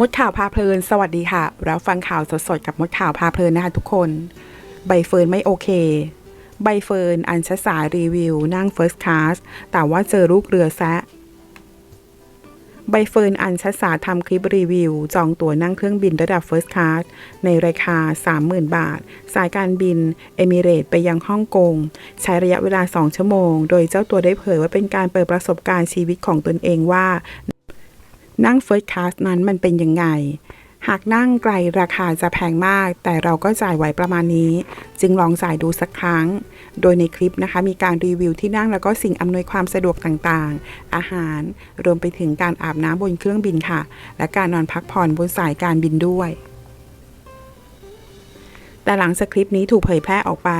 มดข่าวพาเพลิน สวัสดีค่ะแล้วฟังข่าวสดๆกับมดข่าวพาเพลินนะคะทุกคน ใบเฟิร์นไม่โอเค ใบเฟิร์น อัญชสารีวิว นั่งเฟิร์สคลาส แต่ว่าเจอลูกเรือแซะ ใบเฟิร์น อัญชสาทำคลิปรีวิว จองตั๋วนั่งเครื่องบินระดับ First Class ในราคา 30,000 บาท สายการบิน เอมิเรตไปยังฮ่องกง ใช้ระยะเวลา 2 ชั่วโมง โดยเจ้าตัวได้เผยว่าเป็นการเปิดประสบการณ์ชีวิตของตนเองว่า นั่ง First Class นั้นมันเป็นยังไง หากนั่งไกลราคาจะแพงมาก แต่เราก็จ่ายไหวประมาณนี้ จึงลองจ่ายดูสักครั้ง โดยในคลิปนะคะ มีการรีวิวที่นั่งแล้วก็สิ่งอำนวยความสะดวกต่างๆ อาหารรวมไปถึงการอาบน้ำบนเครื่องบินค่ะ และการนอนพักผ่อนบนสายการบินด้วยแต่หลังจากคลิปนี้ถูกเผยแพร่ออกไป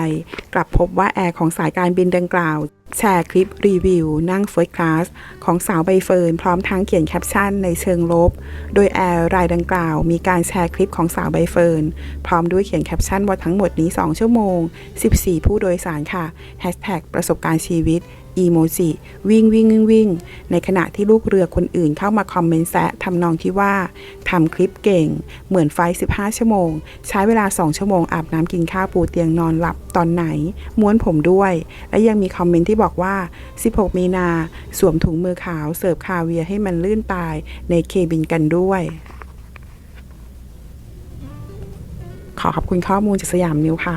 กลับพบว่าแอร์ของสายการบินดังกล่าว แชร์คลิปรีวิว นั่งเฟิร์สคลาสของสาวใบเฟิร์นพร้อมทั้งเขียนแคปชั่นในเชิงลบ โดยแอร์รายดังกล่าว มีการแชร์คลิปของสาวใบเฟิร์นพร้อมด้วยเขียนแคปชั่นว่าทั้งหมดนี้ 2 ชั่วโมง 14 ผู้โดยสารค่ะแฮชแท็กประสบการณ์ชีวิต อีโมจิวิ่งวิ่งวิ่งวิ่ง ในขณะที่ลูกเรือคนอื่นเข้ามาคอมเมนต์แซะทำนองที่ว่าทำคลิปเก่ง เหมือนไฟ 15 ชั่วโมง ใช้เวลา 2 ชั่วโมงอาบน้ำกินข้าวปูเตียงนอนหลับตอนไหน ม้วนผมด้วย และยังมีคอมเมนต์ที่บอกว่า 16 มีนา สวมถุงมือขาวเสิร์ฟคาเวียให้มันลื่นตายในเคบินกันด้วยขอขอบคุณข้อมูลจากสยามนิวค่ะ